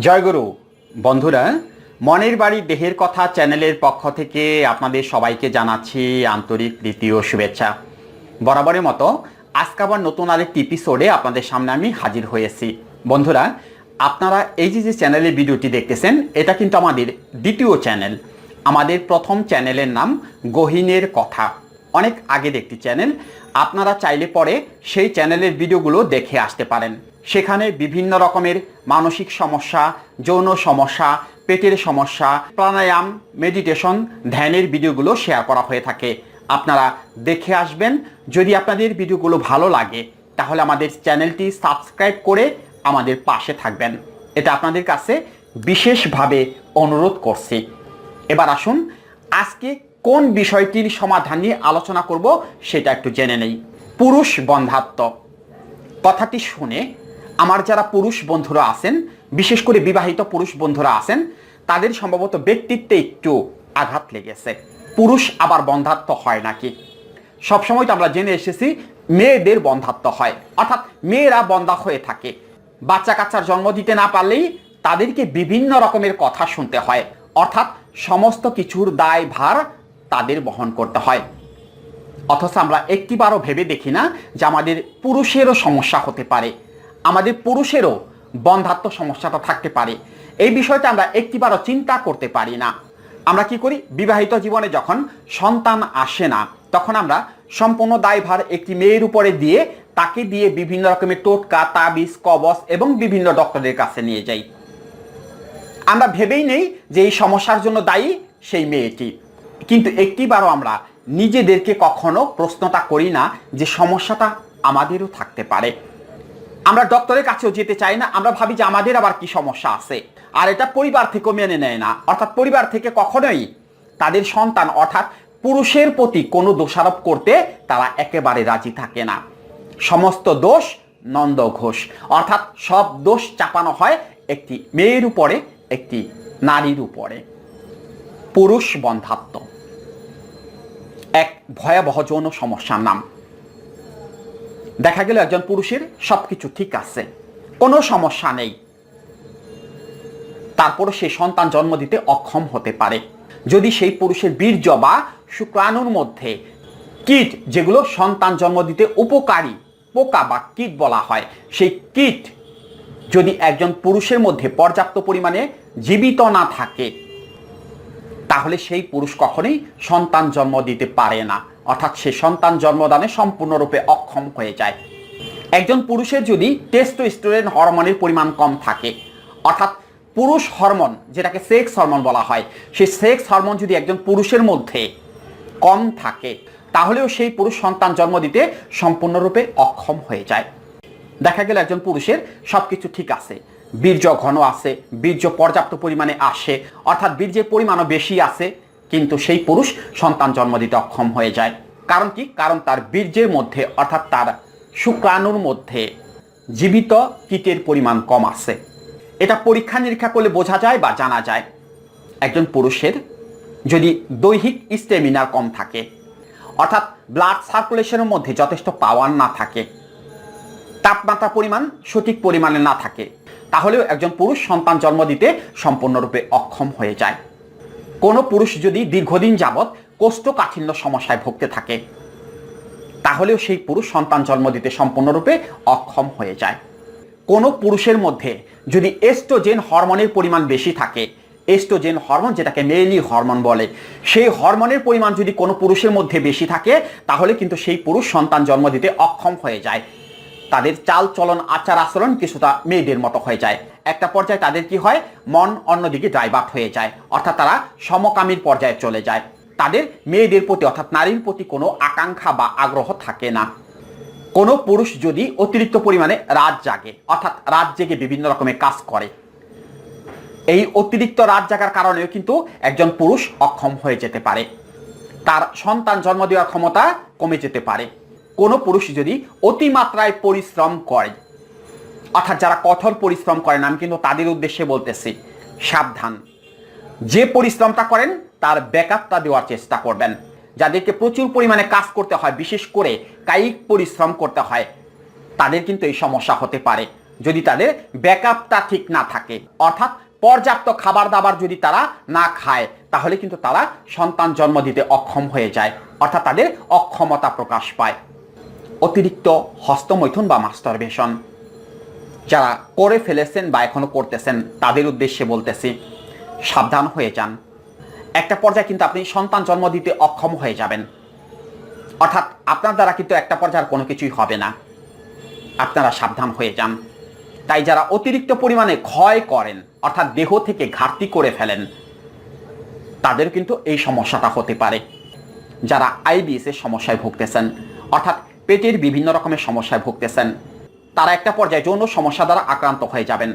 জয়গুরু বন্ধুরা, মনের বাড়ি দেহের কথা চ্যানেলের পক্ষ থেকে আপনাদের সবাইকে জানাচ্ছি আন্তরিক প্রীতি ও শুভেচ্ছা। বরাবরের মতো আজকে আবার নতুন আরেকটি এপিসোডে আপনাদের সামনে আমি হাজির হয়েছি। বন্ধুরা, আপনারা এই যে যে চ্যানেলের ভিডিওটি দেখতেছেন, এটা কিন্তু আমাদের দ্বিতীয় চ্যানেল আমাদের প্রথম চ্যানেলের নাম গহিনের কথা। অনেক আগের একটি চ্যানেল আপনারা চাইলে পরে সেই চ্যানেলের ভিডিওগুলো দেখে আসতে পারেন। সেখানে বিভিন্ন রকমের মানসিক সমস্যা, যৌন সমস্যা, পেটের সমস্যা, প্রাণায়াম মেডিটেশন ধ্যানের ভিডিওগুলো শেয়ার করা হয়ে থাকে। আপনারা দেখে আসবেন। যদি আপনাদের ভিডিওগুলো ভালো লাগে, তাহলে আমাদের চ্যানেলটি সাবস্ক্রাইব করে আমাদের পাশে থাকবেন। এটা আপনাদের কাছে বিশেষভাবে অনুরোধ করছি। এবার আসুন, আজকে কোন বিষয়টির সমাধান নিয়ে আলোচনা করব সেটা একটু জেনে নেই। পুরুষ বন্ধাত্ম। কথাটি শুনে আমার যারা পুরুষ বন্ধুরা আছেন, বিশেষ করে বিবাহিত পুরুষ বন্ধুরা আছেন, তাদের সম্ভবত ব্যক্তিত্বে একটু আঘাত লেগেছে। পুরুষ আবার বন্ধাত্ম হয় নাকি? সবসময় তো আমরা জেনে এসেছি, মেয়েদের বন্ধাত্ম হয়। অর্থাৎ মেয়েরা বন্ধা হয়ে থাকে। বাচ্চা কাচ্চার জন্ম দিতে না পারলেই তাদেরকে বিভিন্ন রকমের কথা শুনতে হয়। অর্থাৎ সমস্ত কিছুর দায় ভার তাদের বহন করতে হয়। অথচ আমরা একটিবারও ভেবে দেখি না যে আমাদের পুরুষেরও সমস্যা হতে পারে। আমাদের পুরুষেরও বন্ধাত্ম সমস্যাটা থাকতে পারে। এই বিষয়টা আমরা একটিবারও চিন্তা করতে পারি না। আমরা কি করি? বিবাহিত জীবনে যখন সন্তান আসে না, তখন আমরা সম্পূর্ণ দায়ভার একটি মেয়ের উপরে দিয়ে তাকে দিয়ে বিভিন্ন রকমের টোটকা, তাবিজ, কবচ এবং বিভিন্ন ডক্টরের কাছে নিয়ে যাই। আমরা ভেবেই নেই যে এই সমস্যার জন্য দায়ী সেই মেয়েটি। কিন্তু একটিবারও আমরা নিজেদেরকে কখনো প্রশ্নটা করি না যে সমস্যাটা আমাদেরও থাকতে পারে। আমরা ডক্টরের কাছেও যেতে চাই না, আমরা ভাবি যে আমাদের আবার কি সমস্যা আছে। আর এটা পরিবার থেকেও মেনে নেয় না। অর্থাৎ পরিবার থেকে কখনোই তাদের সন্তান অর্থাৎ পুরুষের প্রতি কোনো দোষারোপ করতে তারা একেবারে রাজি থাকে না। সমস্ত দোষ নন্দ ঘোষ। অর্থাৎ সব দোষ চাপানো হয় একটি মেয়ের উপরে, একটি নারীর উপরে। পুরুষ বন্ধাত্ম। এক ভয়াবহ যৌন সমস্যার নাম। দেখা গেল একজন পুরুষের সবকিছু ঠিক আছে, কোনো সমস্যা নেই। তারপরও সে সন্তান জন্ম দিতে অক্ষম হতে পারে। যদি সেই পুরুষের বীর্য বা শুক্রাণুর মধ্যে কীট, যেগুলো সন্তান জন্ম দিতে উপকারী, পোকা বা কীট বলা হয়, সেই কীট যদি একজন পুরুষের মধ্যে পর্যাপ্ত পরিমাণে জীবিত না থাকে, তাহলে সেই পুরুষ কখনোই সন্তান জন্ম দিতে পারে না। অর্থাৎ সে সন্তান জন্মদানে সম্পূর্ণরূপে অক্ষম হয়ে যায়। একজন পুরুষের যদি টেস্টোস্টেরন হরমোনের পরিমাণ কম থাকে, অর্থাৎ পুরুষ হরমোন যেটাকে সেক্স হরমোন বলা হয়, সেই সেক্স হরমোন যদি একজন পুরুষের মধ্যে কম থাকে, তাহলেও সেই পুরুষ সন্তান জন্ম দিতে সম্পূর্ণরূপে অক্ষম হয়ে যায়। দেখা গেল একজন পুরুষের সবকিছু ঠিক আছে, বীর্য ঘন আছে, বীর্য পর্যাপ্ত পরিমাণে আসে, অর্থাৎ বীর্যের পরিমাণও বেশি আছে কিন্তু সেই পুরুষ সন্তান জন্ম দিতে অক্ষম হয়ে যায়। কারণ কি? কারণ তার বীর্যের মধ্যে, অর্থাৎ তার শুক্রাণুর মধ্যে জীবিত কীটের পরিমাণ কম আছে। এটা পরীক্ষা নিরীক্ষা করলে বোঝা যায় বা জানা যায়। একজন পুরুষের যদি দৈহিক স্টেমিনার কম থাকে, অর্থাৎ ব্লাড সার্কুলেশনের মধ্যে যথেষ্ট পাওয়ার না থাকে, তাপমাত্রা পরিমাণ সঠিক পরিমাণে না থাকে, তাহলেও একজন পুরুষ সন্তান জন্ম দিতে সম্পূর্ণরূপে অক্ষম হয়ে যায়। কোনো পুরুষ যদি দীর্ঘদিন যাবৎ কোষ্ঠকাঠিন্য সমস্যায় ভুগতে থাকে, তাহলেও সেই পুরুষ সন্তান জন্ম দিতে সম্পূর্ণরূপে অক্ষম হয়ে যায়। কোনো পুরুষের মধ্যে যদি এস্ট্রোজেন হরমোনের পরিমাণ বেশি থাকে, এস্ট্রোজেন হরমোন যেটাকে মেইলি হরমোন বলে, সেই হরমোনের পরিমাণ যদি কোনো পুরুষের মধ্যে বেশি থাকে, তাহলে কিন্তু সেই পুরুষ সন্তান জন্ম দিতে অক্ষম হয়ে যায়। তাদের চাল চলন আচার আচরণ কিছুটা মেয়েদের মতো হয়ে যায়। একটা পর্যায়ে তাদের কি হয়? মন অন্যদিকে ডাইভার্ট হয়ে যায়। অর্থাৎ তারা সমকামীর পর্যায়ে চলে যায়। তাদের মেয়েদের প্রতি অর্থাৎ নারীর প্রতি কোনো আকাঙ্ক্ষা বা আগ্রহ থাকে না। কোনো পুরুষ যদি অতিরিক্ত পরিমাণে রাত জাগে, অর্থাৎ রাত জেগে বিভিন্ন রকমের কাজ করে, এই অতিরিক্ত রাত জাগার কারণেও কিন্তু একজন পুরুষ অক্ষম হয়ে যেতে পারে। তার সন্তান জন্ম দেওয়ার ক্ষমতা কমে যেতে পারে। কোনো পুরুষ যদি অতিমাত্রায় পরিশ্রম করে অর্থাৎ যারা কঠোর পরিশ্রম করেন, আমি কিন্তু তাদের উদ্দেশ্যে বলতেছি, সাবধান। যে পরিশ্রমটা করেন, তার ব্যাকআপটা দেওয়ার চেষ্টা করবেন। যাদেরকে প্রচুর পরিমাণে কাজ করতে হয়, বিশেষ করে কায়িক পরিশ্রম করতে হয়, তাদের কিন্তু এই সমস্যা হতে পারে। যদি তাদের ব্যাকআপটা ঠিক না থাকে, অর্থাৎ পর্যাপ্ত খাবার দাবার যদি তারা না খায়, তাহলে কিন্তু তারা সন্তান জন্ম দিতে অক্ষম হয়ে যায়, অর্থাৎ তাদের অক্ষমতা প্রকাশ পায়। অতিরিক্ত হস্তমৈথুন বা মাস্টারবেশন যারা করে ফেলেছেন বা এখনও করতেছেন, তাদের উদ্দেশ্যে বলতেছি, সাবধান হয়ে যান। একটা পর্যায়ে কিন্তু আপনি সন্তান জন্ম দিতে অক্ষম হয়ে যাবেন। অর্থাৎ আপনার দ্বারা কিন্তু একটা পর্যায়ের কোনো কিছুই হবে না। আপনারা সাবধান হয়ে যান। তাই যারা অতিরিক্ত পরিমাণে ক্ষয় করেন, অর্থাৎ দেহ থেকে ঘাটতি করে ফেলেন, তাদের কিন্তু এই সমস্যাটা হতে পারে। যারা আইবিএস এর সমস্যায় ভুগতেছেন, অর্থাৎ পেটের বিভিন্ন রকমের সমস্যায় ভুগতেছেন তারা একটা পর্যায়ে যৌন সমস্যা দ্বারা আক্রান্ত হয়ে যাবেন।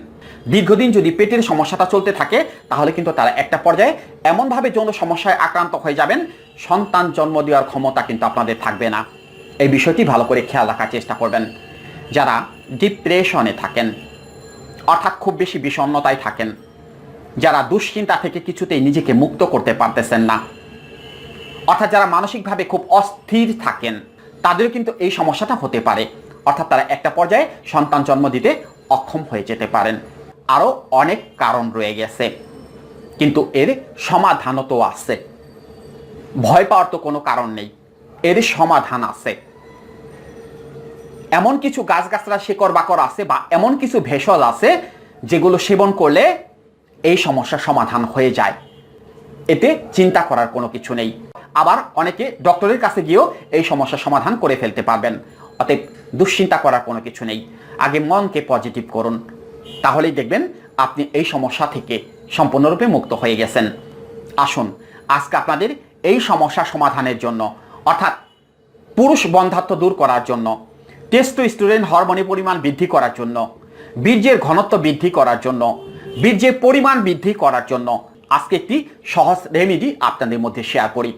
দীর্ঘদিন যদি পেটের সমস্যাটা চলতে থাকে, তাহলে কিন্তু তারা একটা পর্যায়ে এমনভাবে যৌন সমস্যায় আক্রান্ত হয়ে যাবেন, সন্তান জন্ম দেওয়ার ক্ষমতা কিন্তু আপনাদের থাকবে না। এই বিষয়টি ভালো করে খেয়াল রাখার চেষ্টা করবেন। যারা ডিপ্রেশনে থাকেন, অর্থাৎ খুব বেশি বিষণ্ণতায় থাকেন, যারা দুশ্চিন্তা থেকে কিছুতেই নিজেকে মুক্ত করতে পারতেছেন না, অর্থাৎ যারা মানসিকভাবে খুব অস্থির থাকেন, তাদেরও কিন্তু এই সমস্যাটা হতে পারে। অর্থাৎ তারা একটা পর্যায়ে সন্তান জন্ম দিতে অক্ষম হয়ে যেতে পারেন। আরও অনেক কারণ রয়ে গেছে। কিন্তু এর সমাধানও তো আছে। ভয় পাওয়ার তো কোনো কারণ নেই। এর সমাধান আছে। এমন কিছু গাছগাছরা শেকড় বাকড় আছে বা এমন কিছু ভেষজ আছে যেগুলো সেবন করলে এই সমস্যার সমাধান হয়ে যায়। এতে চিন্তা করার কোনো কিছু নেই। আবার অনেকে ডক্টরের কাছে গিয়েও এই সমস্যার সমাধান করে ফেলতে পারবেন। অতএব দুশ্চিন্তা করার কোনো কিছু নেই। আগে মনকে পজিটিভ করুন। তাহলেই দেখবেন আপনি এই সমস্যা থেকে সম্পূর্ণরূপে মুক্ত হয়ে গেছেন। আসুন, আজকে আপনাদের এই সমস্যা সমাধানের জন্য, অর্থাৎ পুরুষ বন্ধাত্ব দূর করার জন্য টেস্টো স্টুডেন্ট হরমোনের পরিমাণ বৃদ্ধি করার জন্য, বীর্যের ঘনত্ব বৃদ্ধি করার জন্য, বীর্যের পরিমাণ বৃদ্ধি করার জন্য আজকে একটি সহজ রেমেডি আপনাদের মধ্যে শেয়ার করি।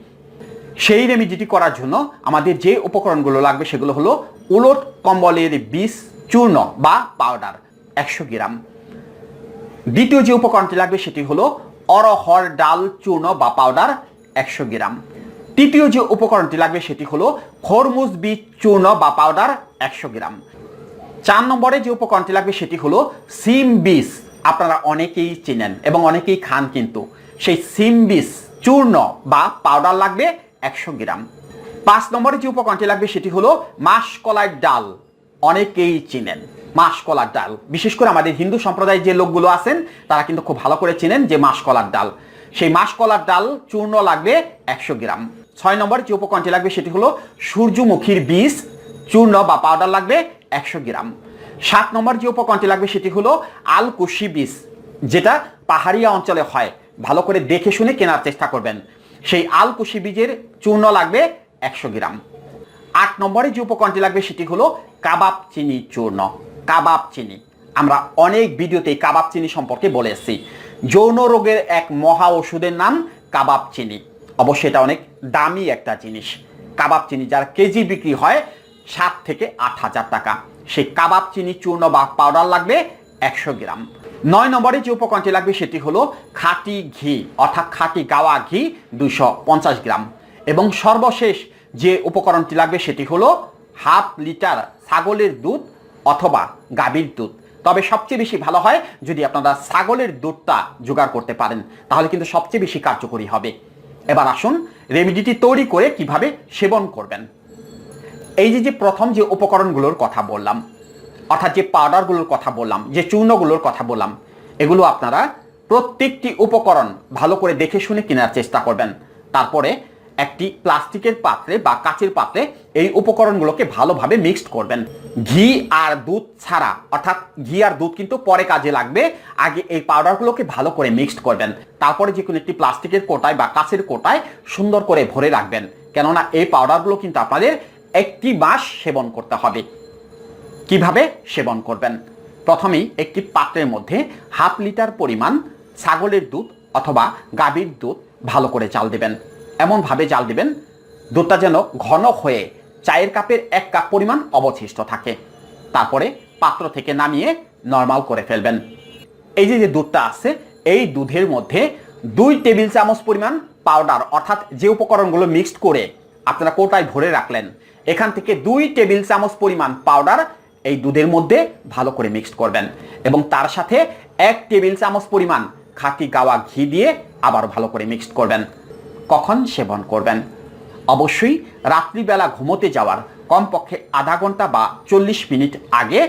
সেই রেমিডিটি করার জন্য আমাদের যে উপকরণগুলো লাগবে সেগুলো হলো উলট কম্বলের বিষ চূর্ণ বা পাউডার একশো গ্রাম। দ্বিতীয় যে উপকরণটি লাগবে সেটি হলো অরহর ডাল, চূর্ণ বা পাউডার একশো গ্রাম। তৃতীয় যে উপকরণটি লাগবে সেটি হলো খরমুজ বীজ, চূর্ণ বা পাউডার একশো গ্রাম। চার নম্বরে যে উপকরণটি লাগবে সেটি হলো সিম বীজ। আপনারা অনেকেই চেনেন এবং অনেকেই খান কিন্তু। সেই সিম বীজ, চূর্ণ বা পাউডার লাগবে একশো গ্রাম। পাঁচ নম্বরে যে উপকরণটি লাগবে সেটি হলো মাসকলাইর ডাল। অনেকেই চিনেন মাসকলার ডাল। বিশেষ করে আমাদের হিন্দু সম্প্রদায়ের যে লোকগুলো আছেন, তারা কিন্তু খুব ভালো করে চিনেন যে মাসকলার ডাল। সেই মাসকলার ডাল চূর্ণ লাগবে একশো গ্রাম। ছয় নম্বরে যে উপকরণটি লাগবে সেটি হলো সূর্যমুখীর বীজ। চূর্ণ বা পাউডার লাগবে একশো গ্রাম। সাত নম্বর যে উপকরণটি লাগবে সেটি হলো আলকুশি বীজ, যেটা পাহাড়িয়া অঞ্চলে হয়। ভালো করে দেখে শুনে কেনার চেষ্টা করবেন। সেই আলকুশি বীজের চূর্ণ লাগবে একশো গ্রাম। আট নম্বরে যে উপকরণটি লাগবে সেটি হলো কাবাব চিনি চূর্ণ। কাবাব চিনি। আমরা অনেক ভিডিওতে কাবাব চিনি সম্পর্কে বলে এসেছি। যৌন রোগের এক মহা ওষুধের নাম কাবাব চিনি। অবশ্যই এটা অনেক দামি একটা জিনিস। কাবাব চিনি যার কেজি বিক্রি হয় সাত থেকে আট হাজার টাকা। সেই কাবাব চিনি চূর্ণ বা পাউডার লাগবে একশো গ্রাম। নয় নম্বরে যে উপকরণটি লাগবে সেটি হলো খাঁটি ঘি, অর্থাৎ খাঁটি গাওয়া ঘি পঞ্চাশ গ্রাম। এবং সর্বশেষ যে উপকরণটি লাগবে সেটি হলো হাফ লিটার ছাগলের দুধ অথবা গাভীর দুধ। তবে সবচেয়ে বেশি ভালো হয় যদি আপনারা ছাগলের দুধটা জোগাড় করতে পারেন, তাহলে কিন্তু সবচেয়ে বেশি কার্যকরী হবে। এবার আসুন রেমিডিটি তৈরি করে কীভাবে সেবন করবেন। এই যে যে প্রথম যে উপকরণগুলোর কথা বললাম অর্থাৎ যে পাউডারগুলোর কথা বললাম, যে চূর্ণগুলোর কথা বললাম, এগুলো আপনারা প্রত্যেকটি উপকরণ ভালো করে দেখে শুনে কেনার চেষ্টা করবেন। তারপরে একটি প্লাস্টিকের পাত্রে বা কাচের পাত্রে এই উপকরণগুলোকে ভালোভাবে মিক্সড করবেন। ঘি আর দুধ ছাড়া, অর্থাৎ ঘি আর দুধ কিন্তু পরে কাজে লাগবে, আগে এই পাউডারগুলোকে ভালো করে মিক্সড করবেন। তারপরে যে কোনো একটি প্লাস্টিকের কোটায় বা কাচের কোটায় সুন্দর করে ভরে রাখবেন। কেননা এই পাউডারগুলো কিন্তু আপনাদের একটি মাস সেবন করতে হবে। কীভাবে সেবন করবেন? প্রথমেই একটি পাত্রের মধ্যে হাফ লিটার পরিমাণ ছাগলের দুধ অথবা গাভীর দুধ ভালো করে চাল দেবেন। এমনভাবে জাল দিবেন, দুধটা যেন ঘন হয়ে চায়ের কাপের এক কাপ পরিমাণ অবশিষ্ট থাকে। তারপরে পাত্র থেকে নামিয়ে নর্মাল করে ফেলবেন। এই যে যে দুধটা আছে, এই দুধের মধ্যে দুই টেবিল চামচ পরিমাণ পাউডার অর্থাৎ যে উপকরণগুলো মিক্সড করে আপনারা কোটায় ভরে রাখলেন, এখান থেকে দুই টেবিল চামচ পরিমাণ পাউডার এই দুধের মধ্যে ভালো করে মিক্সড করবেন। এবং তার সাথে এক টেবিল চামচ পরিমাণ খাঁটি গাওয়া ঘি দিয়ে আবার ভালো করে মিক্সড করবেন। কখন সেবন করবেন? অবশ্যই রাত্রিবেলা ঘুমোতে যাওয়ার কমপক্ষে আধা ঘণ্টা বা চল্লিশ মিনিট আগে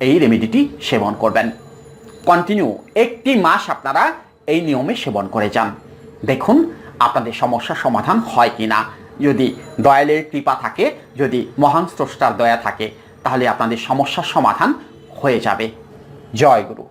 এই রেমেডিটি সেবন করবেন। কন্টিনিউ একটি মাস আপনারা এই নিয়মে সেবন করে যান। দেখুন আপনাদের সমস্যার সমাধান হয় কি না যদি দয়ালের কৃপা থাকে, যদি মহান স্রষ্টার দয়া থাকে তাহলে আপনাদের সমস্যার সমাধান হয়ে যাবে। জয় গুরু।